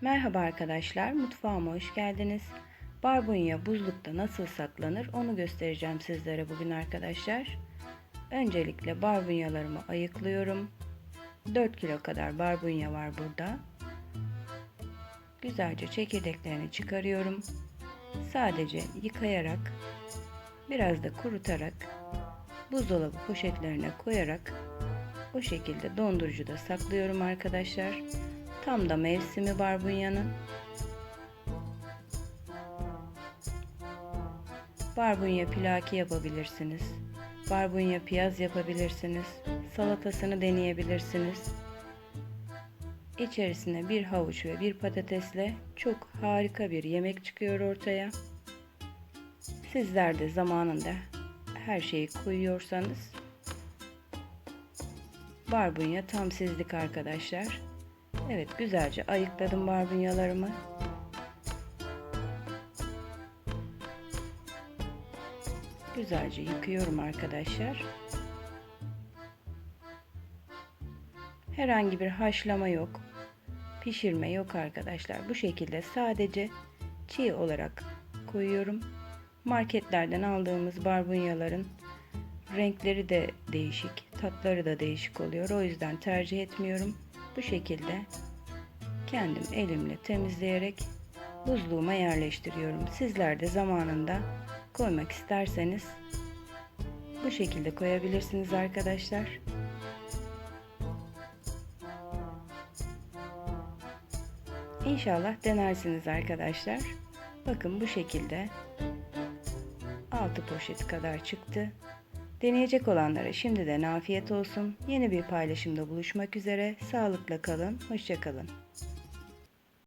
Merhaba arkadaşlar, mutfağıma hoş geldiniz. Barbunya buzlukta nasıl saklanır onu göstereceğim sizlere bugün arkadaşlar. Öncelikle barbunyalarımı ayıklıyorum. 4 kilo kadar barbunya var burada. Güzelce çekirdeklerini çıkarıyorum. Sadece yıkayarak, biraz da kurutarak, buzdolabı poşetlerine koyarak o şekilde dondurucuda saklıyorum arkadaşlar. Tam da mevsimi barbunyanın. Barbunya pilaki yapabilirsiniz. Barbunya piyaz yapabilirsiniz. Salatasını deneyebilirsiniz. İçerisine bir havuç ve bir patatesle çok harika bir yemek çıkıyor ortaya. Sizler de zamanında her şeyi koyuyorsanız barbunya tam sizlik arkadaşlar. Evet güzelce ayıkladım barbunyalarımı. Güzelce yıkıyorum arkadaşlar. Herhangi bir haşlama yok. Pişirme yok arkadaşlar. Bu şekilde sadece çiğ olarak koyuyorum. Marketlerden aldığımız barbunyaların renkleri de değişik, tatları da değişik oluyor. O yüzden tercih etmiyorum. Bu şekilde kendim elimle temizleyerek buzluğuma yerleştiriyorum. Sizler de zamanında koymak isterseniz bu şekilde koyabilirsiniz arkadaşlar. İnşallah denersiniz arkadaşlar. Bakın bu şekilde 6 poşet kadar çıktı. Deneyecek olanlara şimdiden afiyet olsun. Yeni bir paylaşımda buluşmak üzere. Sağlıkla kalın. Hoşçakalın.